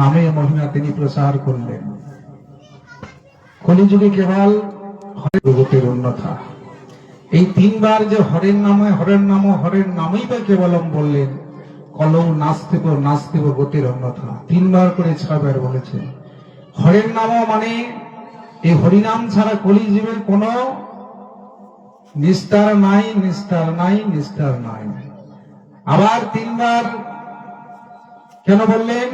নামে মহিমা তিনি প্রচার করলেন। কলিযুগে কেবল জগতের অন্যথা। এই তিনবার যে হরের নামে, হরের নাম, হরের নামই বা কেবলম বললেন, কলম নাস্তিব নাস্তিব গতির অন্যথা। তিনবার করে ছয়বার বলেছেন। হরের নাম মানে এই হরিনাম ছাড়া কলিজীবের কোন নিস্তার নাই নিস্তার নাই নিস্তার নাই। আবার তিনবার কেন বললেন?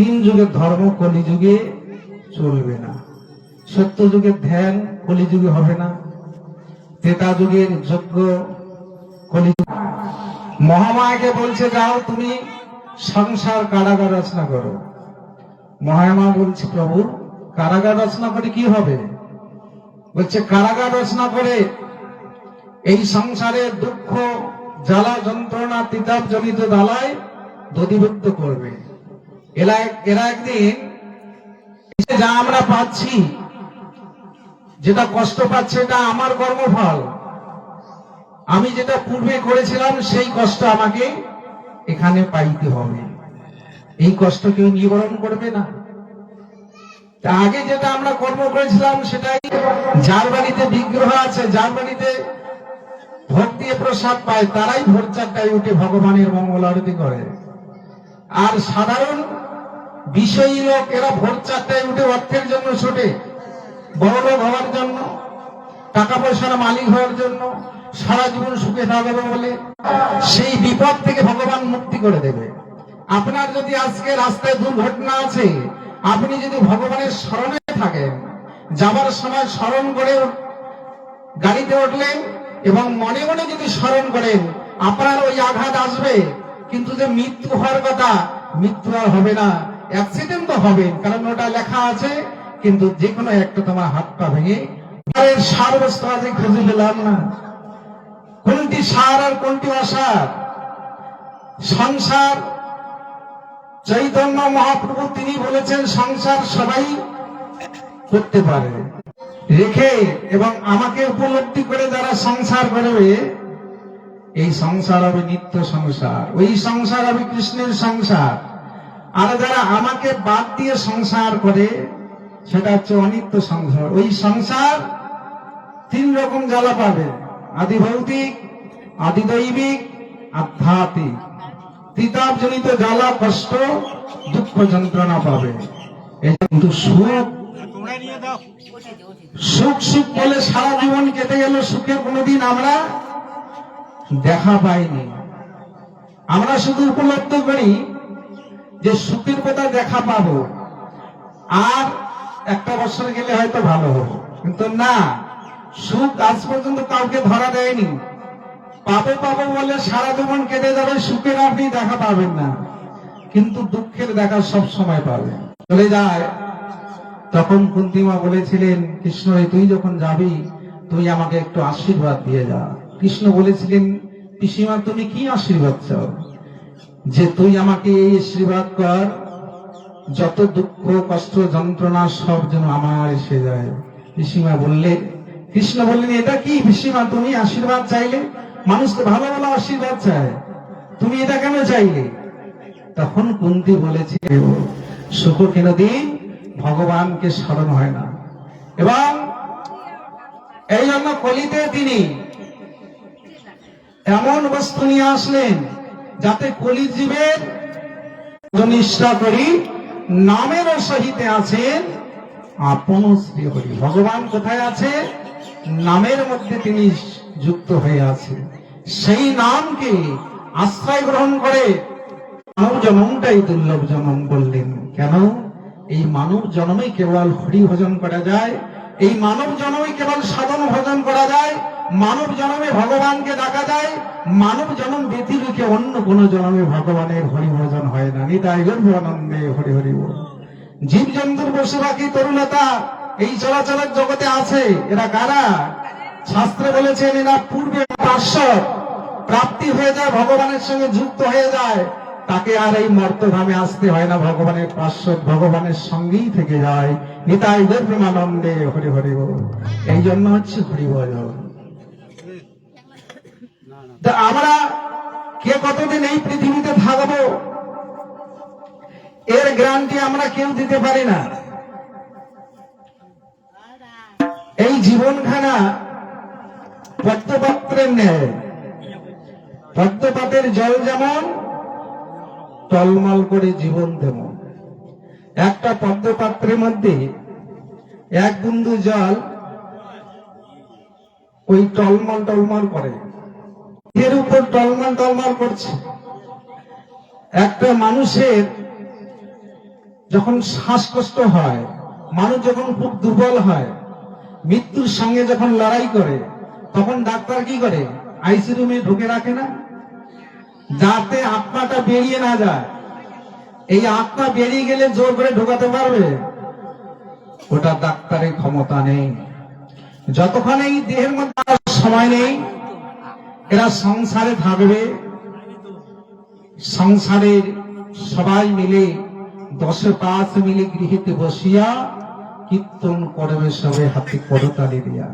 তিন যুগের ধর্ম কলিযুগে চলবে না। সত্য যুগের ধ্যান কলিযুগে হবে না। তেতা যুগের যজ্ঞ কলিযুগ। মহামায়াকে বলছে, যাও তুমি সংসার কারাগার রচনা করো। মহামা বলছে, প্রভু, কারাগার রচনা করে কি হবে? বলছে, কারাগার রচনা করে এই সংসারে দুঃখ, জ্বালা, যন্ত্রণা তিতাব জনিত দালায় দধিভুক্ত করবে। এরা একদিন যা আমরা পাচ্ছি, যেটা কষ্ট পাচ্ছে এটা আমার কর্মফল। আমি যেটা পূর্বে করেছিলাম, সেই কষ্ট আমাকে এখানে পাইতে হবে। এই কষ্ট কেউ নিবারণ করবে না। আগে যেটা আমরা কর্ম করেছিলাম, সেটাই বাড়িতে বিগ্রহ আছে বাড়িতে ভোগ দিয়ে প্রসাদ পায়, তারাই ভোর চারটায় উঠে ভগবানের মঙ্গল আরতি করে। আর সাধারণ বিষয়ী লোক, এরা ভোর চারটায় উঠে অর্থের জন্য ছোটে। বড় লোক হওয়ার জন্য, টাকা পয়সার মালিক হওয়ার জন্য, সারা জীবন সুখে থাকবে বলে সেই বিপদ থেকে ভগবান মুক্তি করে দেবে। আপনার যদি আজকে রাস্তায় দুর্ঘটনা আছে, আপনি যদি ভগবানের স্মরণে থাকেন, যাবার সময় স্মরণ করে গাড়িতে উঠলেন এবং মনে মনে যদি স্মরণ করেন, আপনার ওই আঘাত আসবে, কিন্তু যে মৃত্যু হওয়ার কথা, মৃত্যু আর হবে না। অ্যাক্সিডেন্ট তো হবে কারণ ওটা লেখা আছে, কিন্তু যে কোনো একটা তোমার হাত পা ভেঙে। এর সার বস্তু আজ খুঁজে পেলাম না। কোনটি সার আর কোনটি অসার? সংসার, চৈতন্য মহাপ্রভু তিনি বলেছেন, সংসার সবাই করতে পারে। রেখে এবং আমাকে উপলব্ধি করে যারা সংসার করবে, এই সংসার হবে নিত্য সংসার। ওই সংসার হবে কৃষ্ণের সংসার। আর যারা আমাকে বাদ দিয়ে সংসার করে, সেটা হচ্ছে অনিত্য সংসার। ওই সংসার তিন রকম জ্বালা পাবে। আদি ভৌতিক আদি দৈবিক আধ্যাত্মিক। তিতাব জনিত জ্বালা, কষ্ট, দুঃখ যন্ত্রণা পাবে। কিন্তু সুখ সুখ সুখ বলে সারা জীবন কেটে গেল, সুখে কোনোদিন আমরা দেখা পাইনি। আমরা শুধু উপলব্ধ করি যে সুখের কথা দেখা পাবো, আর একটা বছর গেলে হয়তো ভালো হবে। কিন্তু না, সুখ আজ পর্যন্ত কাউকে ধরা দেয়নি। পাবো পাবো বলে সারা জীবন কেটে যাবে, সুখের আপনি দেখা পাবেন না। কিন্তু দুঃখের দেখা সব সময় পাবেন চলে যায়। তখন কুন্তিমা বলেছিলেন, কৃষ্ণ তুই যখন যাবি, তুই আমাকে একটু আশীর্বাদ দিয়ে যা। কৃষ্ণ বলেছিলেন, পিসিমা, তুমি কি আশীর্বাদ চাও? যে তুই আমাকে এই আশীর্বাদ কর, যত দুঃখ, কষ্ট, যন্ত্রণা সব যেন আমার এসে যায়। পিসিমা বললে, কৃষ্ণ বললেন, এটা কি পিসিমা, তুমি আশীর্বাদ চাইলে? মানুষ তো ভালো ভালো আশীর্বাদ চায়। তুমি এটা কেন চাইলে? তখন কুন্তি বলেছে, সুখ কেন দিন ভগবানকে স্মরণ হয় না। এবং এই জন্য কলিতে তিনি এমন বস্তু নিয়ে আসলেন যাতে কলিজীবের নিষ্ঠা করি, নামের সহিতে আছেন আপন শ্রী হরি। ভগবান কোথায় আছে? নামের মধ্যে তিনি যুক্ত হয়ে আছে সেই নামকে আশ্রয় গ্রহণ করে মানব জন্মটাই দুর্লভ জন্ম বললেন। কেন? এই মানব জন্মে কেবল হরি ভজন করা যায়, এই মানব জন্মে কেবল সাধন ভজন করা যায় মানব জন্মে ভগবানকে ডাকা যায়, মানব জন্ম ব্যতিরেকে অন্য কোন জন্মে ভগবানের হরি ভজন হয় না। নিতাই গর্ভ আনন্দে হরি হরি জীব জন্তুর পশু পাখি তরুণতা, এই চলাচলের জগতে আছে, এরা কারা? শাস্ত্রে বলেছেন, এরা পূর্বে পার্শ্বদ প্রাপ্তি হয়ে যায়, ভগবানের সঙ্গে যুক্ত হয়ে যায়। তাকে আর এই মর্তধামে আসতে হয় না, ভগবানের পার্শ্বদ ভগবানের সঙ্গেই থেকে যায়। নিতাই প্রেমানন্দে হরি হরি এই জন্য হচ্ছে হরি ভজন তা আমরা কে কতদিন এই পৃথিবীতে থাকব? এর গ্যারান্টি আমরা কেউ দিতে পারি না। এই জীবনখানা পদ্মপাত্রের ন্যায় পদ্মপাতের জল যেমন, টলমল করে জীবন তেমন একটা পদ্মপাত্রের মধ্যে এক বিন্দু জল ওই টলমল টলমল করে। এর উপর টলমল টলমল করছে। একটা মানুষের যখন শ্বাসকষ্ট হয়, মানুষ যখন খুব দুর্বল হয়, মৃত্যুর সঙ্গে যখন লড়াই করে, তখন ডাক্তার কি করে? আইসি রুমে ঢুকে রাখে না? যাতে আত্মাটা বেরিয়ে না যায়। এই আত্মা বেরিয়ে গেলে জোর করে ঢোকাতে পারবে? ওটা ডাক্তারের ক্ষমতা নেই। যতক্ষণ এই দেহের মধ্যে সময় নেই এরা সংসারে থাকবে। সংসারের সবাই মিলে দশে পাঁচ মিলে গৃহীতে বসিয়া কীর্তন করবে সবে হাতে করতালি দিয়া।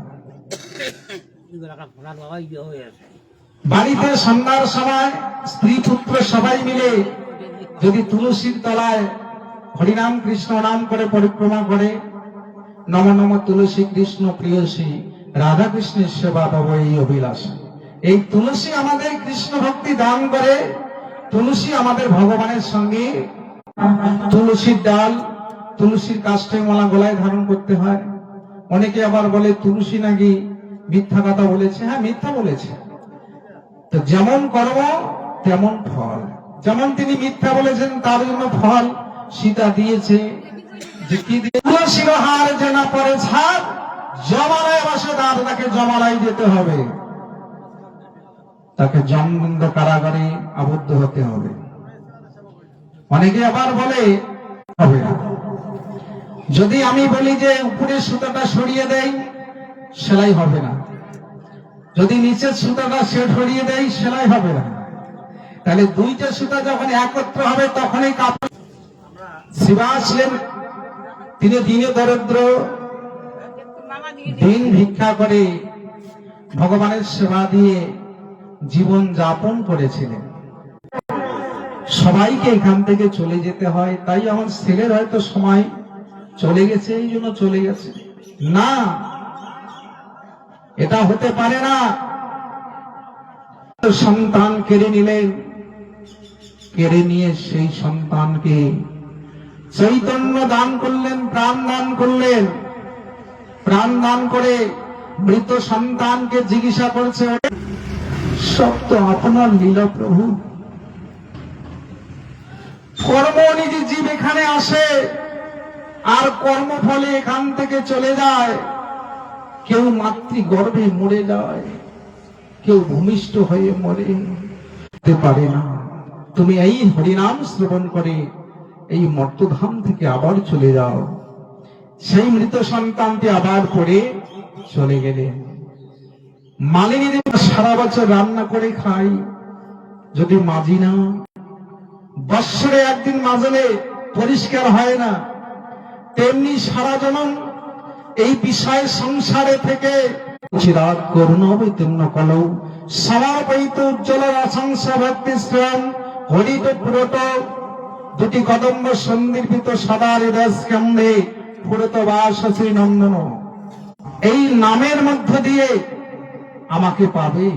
বাড়িতে সন্ধ্যার সময় স্ত্রী পুত্র সবাই মিলে যদি তুলসীর তলায় হরিনাম কৃষ্ণ নাম করে পরিক্রমা করে, নম নম তুলসী কৃষ্ণ প্রিয়সী রাধা কৃষ্ণের সেবা পাবো এই অভিলাষ। এই তুলসী আমাদের কৃষ্ণ ভক্তি দান করে, তুলসী আমাদের ভগবানের সঙ্গে তুলসীর ডাল, তুলসীর কাষ্ঠে মালা গলায় ধারণ করতে হয়। অনেকে আবার বলে, তুলসী নাকি মিথ্যা কথা বলেছে? হ্যাঁ মিথ্যা বলেছে। তো যেমন কর্ম, তেমন ফল। যেমন তিনি মিথ্যা বলেছেন, তার জন্য ফল সীতা দিয়েছে। যে কি দিয়ে? তুলসীর হার জানা পরে ছাড়, জমালায় বসে দাঁত তাকে জমালাই যেতে হবে। তাকে জমবন্ধ কারাগারে আবদ্ধ হতে হবে। অনেকে আবার বলে, হবে না। যদি আমি বলি যে উপরের সুতাটা সরিয়ে দেই, সেলাই হবে না। যদি নিচের সুতাটা সে সরিয়ে দেয় সেলাই হবে না। তাহলে দুইটা সুতা যখন একত্র হবে, তখনই কাপড় শিবা ছিলেন তিনি দিনে দরিদ্র, দিন ভিক্ষা করে ভগবানের সেবা দিয়ে জীবন যাপন করেছিলেন। সবাইকে এখান থেকে চলে যেতে হয়। তাই আমার ছেলের হয়তো সময় চলে গেছে, এই জন্য চলে গেছে। না, এটা হতে পারে না। সন্তান কেড়ে নিলেন কেড়ে নিয়ে সেই সন্তানকে চৈতন্য দান করলেন, প্রাণ দান করলেন। প্রাণ দান করে মৃত সন্তানকে জিজ্ঞাসা করছে সব তো আপনার লীলা প্রভু। কর্ম নিজে জীব এখানে আসে, আর কর্মফলে এখান থেকে চলে যায়। কেউ মাতৃ গর্ভে মরে যায়, কেউ ভূমিষ্ঠ হয়ে মরে। পারে না। তুমি এই হরিনাম শ্রবণ করে এই মর্তধাম থেকে আবার চলে যাও। সেই মৃত সন্তানটি আবার পড়ে চলে গেলেন। মালিনী দেব সারা বছর রান্না করে খাই যদি মাজি না, বৎসরে একদিন মাজলে পরিষ্কার হয় না। তেমনি সারা জনম এই বিষয় সংসারে থেকে চিরাত করুণ হবে তেমন কলৌ সমাপৈত উজ্জ্বল আশংসা ভক্তি শ্রেয়ম হরিত পুরত। দুটি কদম্ব সন্দির্পিত সদা হৃদয় স্কন্ধে পুরত বাস শ্রী নন্দন এই নামের মধ্য দিয়ে আমাকে পাবে।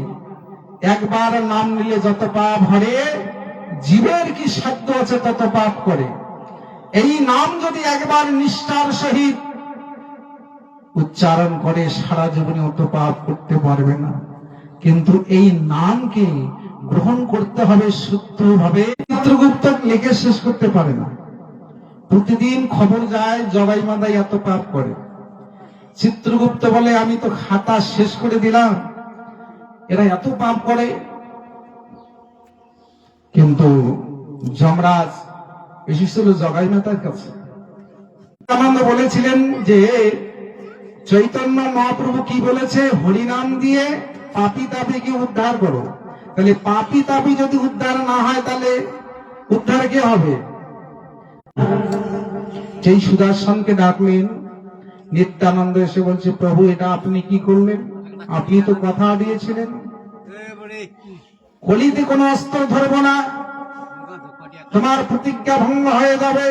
একবার নাম নিলে যত পাপ হরে, জীবের কি সাধ্য আছে তত পাপ করে। এই নাম যদি একবার নিষ্ঠার সহিত উচ্চারণ করে, সারা জীবনে অত পাপ করতে পারবে না। কিন্তু এই নামকে গ্রহণ করতে হবে শুদ্ধভাবে চিত্রগুপ্ত লিখে শেষ করতে পারে না। প্রতিদিন খবর যায় জবাই মাদাই এত পাপ করে। চিত্রগুপ্ত বলে, আমি তো খাতা শেষ করে দিলাম এরা এত পাপ করে। কিন্তু যমরাজ এসেছিল জগাই মাতার কাছে। বলেছিলেন যে, চৈতন্য মহাপ্রভু কি বলেছে? হরিনাম দিয়ে পাপি তাপিকে উদ্ধার করো। তাহলে পাপি তাপি যদি উদ্ধার না হয়, তাহলে উদ্ধার কে হবে? সেই সুদর্শনকে ডাকলেন, নিত্যানন্দ এসে বলছে, প্রভু, এটা আপনি কি করলেন? আপনি তো কথা দিয়েছিলেন। কলিতে কোনো অস্ত্র ধরবো না। তোমার প্রতিজ্ঞা ভঙ্গ হয়ে যাবে।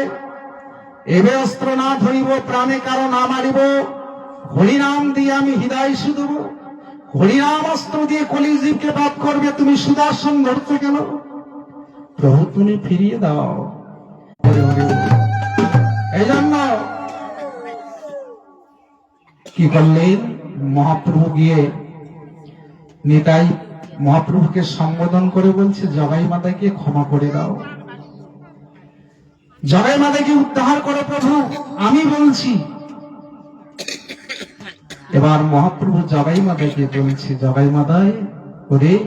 এবে অস্ত্র না ধরিব, প্রাণে কারও না মারিব। হরিনাম দিয়ে আমি হৃদয় শুধব। হরিনাম অস্ত্র দিয়ে কলিজীবকে বাদ করবে, তুমি সুদর্শন ধরতে গেল প্রভু, তুমি ফিরিয়ে দাও। এই জন্য কি করলেন? মহাপ্রভু গিয়ে নিতাই মহাপ্রভুকে সম্বোধন করে বলছে, জগাই মাতাকে, ক্ষমা করে দাও। জগাই মাতাকে উদ্ধার করো প্রভু, আমি বলছি। এবার মহাপ্রভু জগাই মাতাকে বলছে, জগাই মাতায়, ওরে,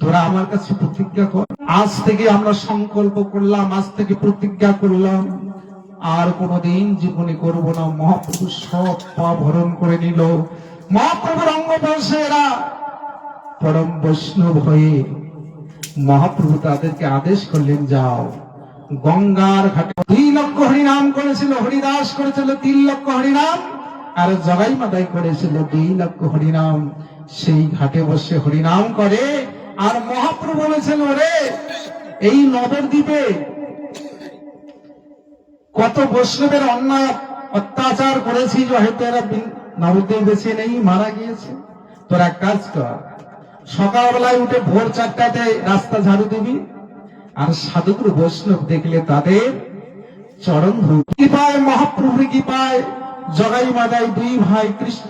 তোরা আমার কাছে প্রতিজ্ঞা কর। আজ থেকে আমরা সংকল্প করলাম, আজ থেকে প্রতিজ্ঞা করলাম। আর কোনদিন জীবনে করব না। মহাপ্রভু সব পা ভরণ করে নিল। মহাপ্রভুর অঙ্গ বয়সে পরম বৈষ্ণব হয়ে মহাপ্রভু তাদেরকে আদেশ করলেন, যাও। গঙ্গার ঘাটে দুই লক্ষ হরিনাম করেছিল, হরিদাস করেছিল তিন লক্ষ হরিনাম, আর জগাই মাদাই করেছিল দুই লক্ষ হরিনাম। সেই ঘাটে বসে হরিনাম করে, আর মহাপ্রভু বলেছিল রে এই নবদ্বীপে কত বৈষ্ণবের অন্যায় অত্যাচার করেছি যে হয়তো এরা নবদ্বীপ বেছে নেই, মারা গিয়েছে। তোর কাজ কর সকালবেলায় উঠে ভোর চারটাতে রাস্তা ঝাড়ু দিবি। আর সাধুগুরু বৈষ্ণব দেখলে তাদের চরণ পায় মহাপ্রভু পায় জগাই মাদাই দুই ভাই কৃষ্ণ।